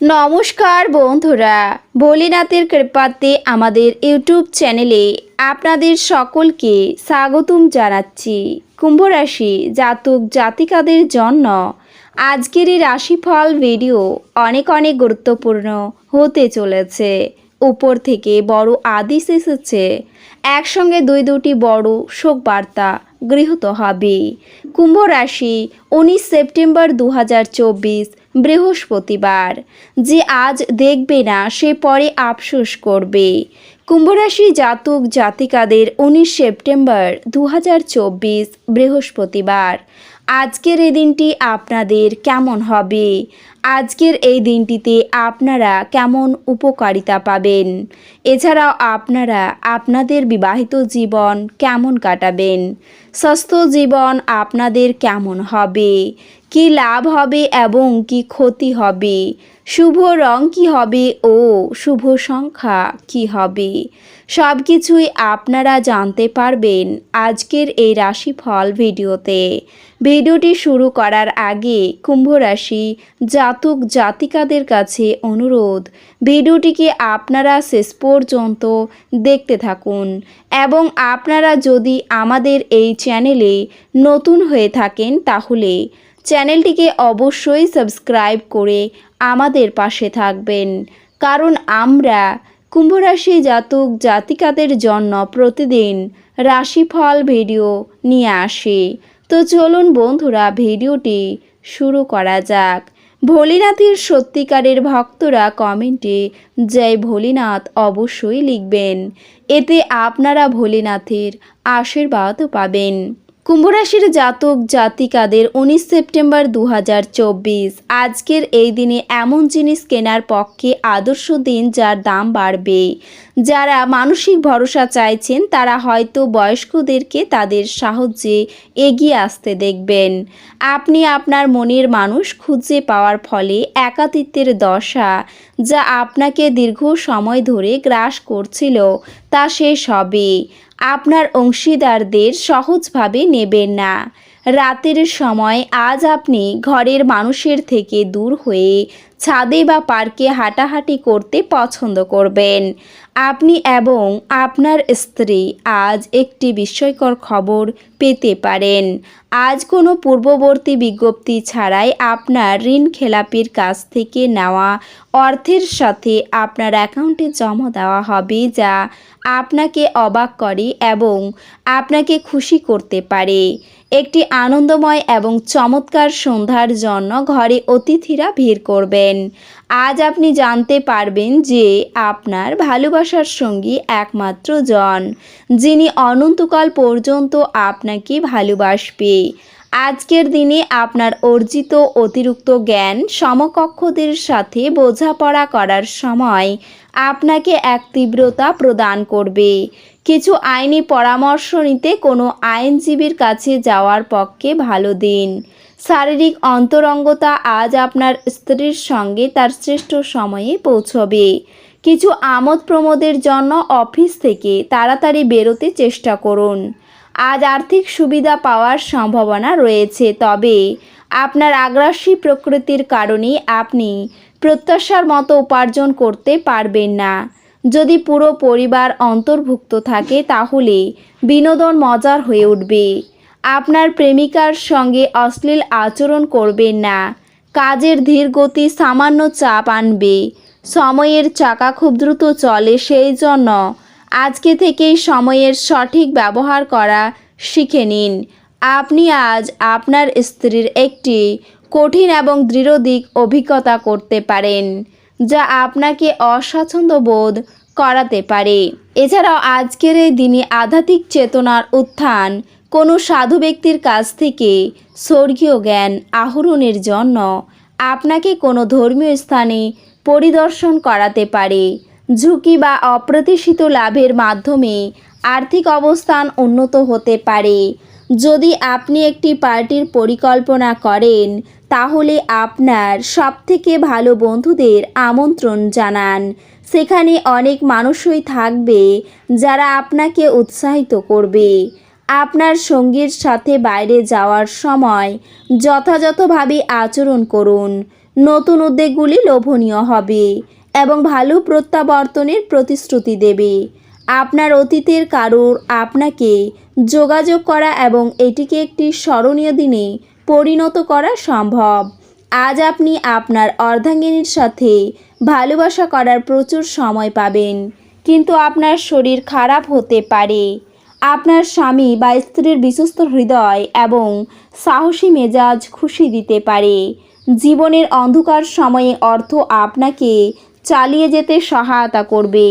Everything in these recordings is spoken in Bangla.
নমস্কার বন্ধুরা, ভোলেনাথের কৃপাতে আমাদের ইউটিউব চ্যানেলে আপনাদের সকলকে স্বাগতম জানাচ্ছি। কুম্ভ রাশি জাতক জাতিকাদের জন্য আজকের এই রাশিফল ভিডিও অনেক অনেক গুরুত্বপূর্ণ হতে চলেছে। উপর থেকে বড় আদেশ এসেছে, একসঙ্গে দুই দুটি বড় শোক বার্তা গৃহীত হবে। কুম্ভ রাশি উনিশ সেপ্টেম্বর দু হাজার চব্বিশ বৃহস্পতিবার। যে আজ দেখবে না, সে পরে আফসোস করবে। কুম্ভরাশি জাতক জাতিকাদের উনিশ সেপ্টেম্বর দু হাজার চব্বিশ বৃহস্পতিবার। আজকের এই দিনটি আপনাদের কেমন হবে? আজকের এই দিনটিতে আপনারা কেমন উপকারিতা পাবেন? এছাড়াও আপনারা আপনাদের বিবাহিত জীবন কেমন কাটাবেন? স্বাস্থ্য জীবন আপনাদের কেমন হবে? কি লাভ হবে এবং কি ক্ষতি হবে? শুভ রং কি হবে ও শুভ সংখ্যা কি হবে? সব কিছুই আপনারা জানতে পারবেন আজকের এই রাশিফল ভিডিওতে। ভিডিওটি শুরু করার আগে কুম্ভ রাশি জাতক জাতিকাদের কাছে অনুরোধ, ভিডিওটিকে আপনারা শেষ পর্যন্ত দেখতে থাকুন এবং আপনারা যদি আমাদের এই চ্যানেলে নতুন হয়ে থাকেন তাহলে চ্যানেলটিকে অবশ্যই সাবস্ক্রাইব করে আমাদের পাশে থাকবেন। কারণ আমরা কুম্ভরাশি জাতক জাতিকাদের জন্য প্রতিদিন রাশিফল ভিডিও নিয়ে আসি। তো চলুন বন্ধুরা, ভিডিওটি শুরু করা যাক। ভোলেনাথের সত্যিকারের ভক্তরা কমেন্টে জয় ভোলেনাথ অবশ্যই লিখবেন। এতে আপনারা ভোলেনাথের আশীর্বাদও পাবেন। কুম্ভরাশির জাতক জাতিকাদের উনিশ সেপ্টেম্বর দু হাজার চব্বিশ। আজকের এই দিনে এমন জিনিস কেনার পক্ষে আদর্শ দিন যার দাম বাড়বে। যারা মানসিক ভরসা চাইছেন, তারা হয়তো বয়স্কদেরকে তাদের সাহায্যে এগিয়ে আসতে দেখবেন। আপনি আপনার মনের মানুষ খুঁজে পাওয়ার ফলে একাতিত্বের দশা যা আপনাকে দীর্ঘ সময় ধরে গ্রাস করছিল, তা শেষ হবে। আপনার অংশীদারদের সহজভাবে নেবেন না। রাতের সময় আজ আপনি ঘরের মানুষের থেকে দূর হয়ে ছাদে বা পার্কে হাঁটাহাঁটি করতে পছন্দ করবেন। আপনি এবং আপনার স্ত্রী আজ একটি বিস্ময়কর খবর পেতে পারেন। আজ কোনো পূর্ববর্তী বিজ্ঞপ্তি ছাড়াই আপনার ঋণ খেলাপির কাছ থেকে নেওয়া অর্থের সাথে আপনার অ্যাকাউন্টে জমা দেওয়া হবে, যা আপনাকে অবাক করে এবং আপনাকে খুশি করতে পারে। একটি আনন্দময় এবং চমৎকার সন্ধ্যার জন্য ঘরে অতিথিরা ভিড় করবেন। আজ আপনি জানতে পারবেন যে আপনার ভালোবাসার সঙ্গী একমাত্র জন, যিনি অনন্তকাল পর্যন্ত আপনাকে ভালোবাসবে। আজকের দিনে আপনার অর্জিত অতিরিক্ত জ্ঞান সমকক্ষদের সাথে বোঝাপড়া করার সময় আপনাকে এক তীব্রতা প্রদান করবে। কিছু আইনি পরামর্শ নিতে কোনো আইনজীবীর কাছে যাওয়ার পক্ষে ভালো দিন। শারীরিক অন্তরঙ্গতা আজ আপনার স্ত্রীর সঙ্গে তার শ্রেষ্ঠ সময়ে পৌঁছবে। কিছু আমোদ প্রমোদের জন্য অফিস থেকে তাড়াতাড়ি বেরোতে চেষ্টা করুন। আজ আর্থিক সুবিধা পাওয়ার সম্ভাবনা রয়েছে, তবে আপনার আগ্রাসী প্রকৃতির কারণে আপনি প্রত্যাশার মতো উপার্জন করতে পারবেন না। যদি পুরো পরিবার অন্তর্ভুক্ত থাকে, তাহলে বিনোদন মজার হয়ে উঠবে। আপনার প্রেমিকার সঙ্গে অশ্লীল আচরণ করবেন না। কাজের ধীর গতি সামান্য চাপ আনবে। সময়ের চাকা খুব দ্রুত চলে, সেই জন্য আজকে থেকেই সময়ের সঠিক ব্যবহার করা শিখে নিন। আপনি আজ আপনার স্ত্রীর একটি কঠিন এবং দৃঢ় দিক অভিজ্ঞতা করতে পারেন, যা আপনাকে অস্বাচ্ছন্দ্য বোধ করাতে পারে। এছাড়াও আজকের এই দিনে আধ্যাত্মিক চেতনার উত্থান কোনো সাধু ব্যক্তির কাছ থেকে স্বর্গীয় জ্ঞান আহরণের জন্য আপনাকে কোনো ধর্মীয় স্থানে পরিদর্শন করাতে পারে। ঝুঁকি বা অপ্রত্যাশিত লাভের মাধ্যমে আর্থিক অবস্থান উন্নত হতে পারে। যদি আপনি একটি পার্টির পরিকল্পনা করেন তাহলে আপনার সবথেকে ভালো বন্ধুদের আমন্ত্রণ জানান। সেখানে অনেক মানুষই থাকবে যারা আপনাকে উৎসাহিত করবে। আপনার সঙ্গীর সাথে বাইরে যাওয়ার সময় যথাযথভাবে আচরণ করুন। নতুন উদ্যোগগুলি লোভনীয় হবে এবং ভালো প্রত্যাবর্তনের প্রতিশ্রুতি দেবে। আপনার অতীতের কারোর আপনাকে যোগাযোগ করা এবং এটিকে একটি স্মরণীয় দিনে পরিণত করা সম্ভব। আজ আপনি আপনার অর্ধাঙ্গিনীর সাথে ভালোবাসা করার প্রচুর সময় পাবেন। কিন্তু আপনার শরীর খারাপ হতে পারে। আপনার স্বামী বা স্ত্রীর বিশ্বস্ত হৃদয় এবং সাহসী মেজাজ খুশি দিতে পারে। জীবনের অন্ধকার সময়ে অর্থ আপনাকে চালিয়ে যেতে সহায়তা করবে।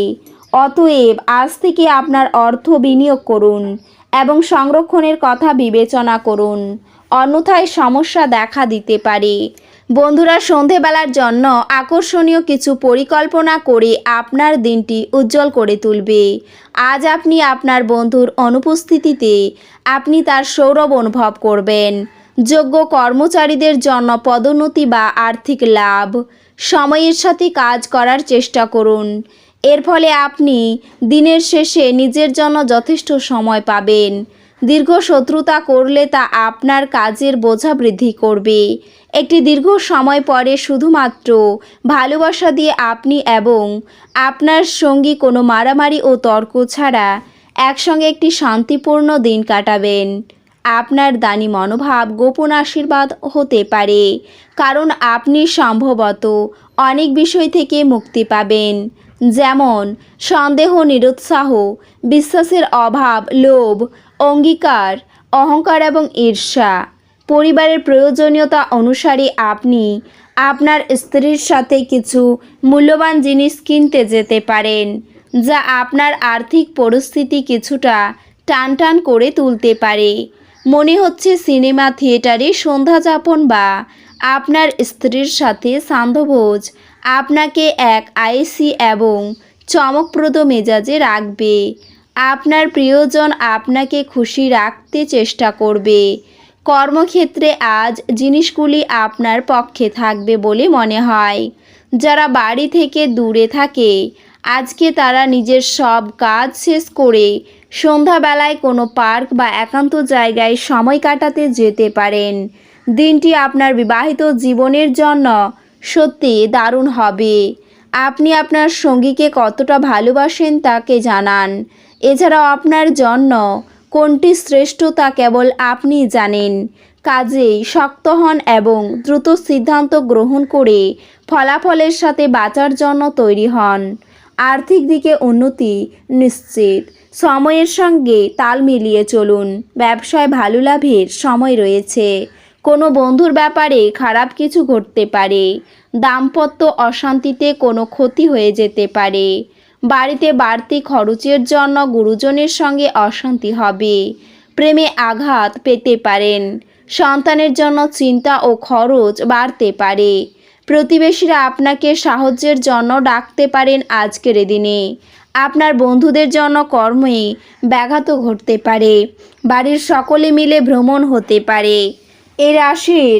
অতএব আজ থেকে আপনার অর্থ বিনিয়োগ করুন এবং সংরক্ষণের কথা বিবেচনা করুন। অন্যথায় সমস্যা দেখা দিতে পারে। বন্ধুরা, সন্ধেবেলার জন্য আকর্ষণীয় কিছু পরিকল্পনা করে আপনার দিনটি উজ্জ্বল করে তুলবে। আজ আপনি আপনার বন্ধুর অনুপস্থিতিতে আপনি তার সৌরভ অনুভব করবেন। যোগ্য কর্মচারীদের জন্য পদোন্নতি বা আর্থিক লাভ। সময়ের সাথে কাজ করার চেষ্টা করুন। এর ফলে আপনি দিনের শেষে নিজের জন্য যথেষ্ট সময় পাবেন। দীর্ঘ শত্রুতা করলে তা আপনার কাজের বোঝা বৃদ্ধি করবে। একটি দীর্ঘ সময় পরে শুধুমাত্র ভালোবাসা দিয়ে আপনি এবং আপনার সঙ্গী কোনো মারামারি ও তর্ক ছাড়া একসঙ্গে একটি শান্তিপূর্ণ দিন কাটাবেন। আপনার দানি মনোভাব গোপন আশীর্বাদ হতে পারে, কারণ আপনি সম্ভবত অনেক বিষয় থেকে মুক্তি পাবেন, যেমন সন্দেহ, নিরুৎসাহ, বিশ্বাসের অভাব, লোভ অঙ্গীকার, অহংকার এবং ঈর্ষা। পরিবারের প্রয়োজনীয়তা অনুসারে আপনি আপনার স্ত্রীর সাথে কিছু মূল্যবান জিনিস কিনতে যেতে পারেন, যা আপনার আর্থিক পরিস্থিতি কিছুটা টানটান করে তুলতে পারে। মনে হচ্ছে সিনেমা, থিয়েটারে সন্ধ্যা যাপন বা আপনার স্ত্রীর সাথে সান্ধ্যভোজ আপনাকে এক আইসি এবং চমকপ্রদ মেজাজে রাখবে। আপনার প্রিয়জন আপনাকে খুশি রাখতে চেষ্টা করবে। কর্মক্ষেত্রে আজ জিনিসগুলি আপনার পক্ষে থাকবে বলে মনে হয়। যারা বাড়ি থেকে দূরে থাকে, আজকে তারা নিজের সব কাজ শেষ করে সন্ধ্যাবেলায় কোনো পার্ক বা একান্ত জায়গায় সময় কাটাতে যেতে পারেন। দিনটি আপনার বিবাহিত জীবনের জন্য সত্যি দারুণ হবে। আপনি আপনার সঙ্গীকে কতটা ভালোবাসেন তাকে জানান। এছাড়াও আপনার জন্য কোনটি শ্রেষ্ঠ তা কেবল আপনি জানেন? কাজেই শক্ত হন এবং দ্রুত সিদ্ধান্ত গ্রহণ করে ফলাফলের সাথে বাঁচার জন্য তৈরি হন। আর্থিক দিকে উন্নতি নিশ্চিত। সময়ের সঙ্গে তাল মিলিয়ে চলুন। ব্যবসায় ভালো লাভের সময় রয়েছে। কোনো বন্ধুর ব্যাপারে খারাপ কিছু ঘটতে পারে। দাম্পত্য অশান্তিতে কোনো ক্ষতি হয়ে যেতে পারে। বাড়িতে বাড়তি খরচের জন্য গুরুজনের সঙ্গে অশান্তি হবে। প্রেমে আঘাত পেতে পারেন। সন্তানের জন্য চিন্তা ও খরচ বাড়তে পারে। প্রতিবেশীরা আপনাকে সাহায্যের জন্য ডাকতে পারেন আজকের দিনে। আপনার বন্ধুদের জন্য কর্মে ব্যাঘাত ঘটতে পারে। বাড়ির সকলে মিলে ভ্রমণ হতে পারে। এই রাশির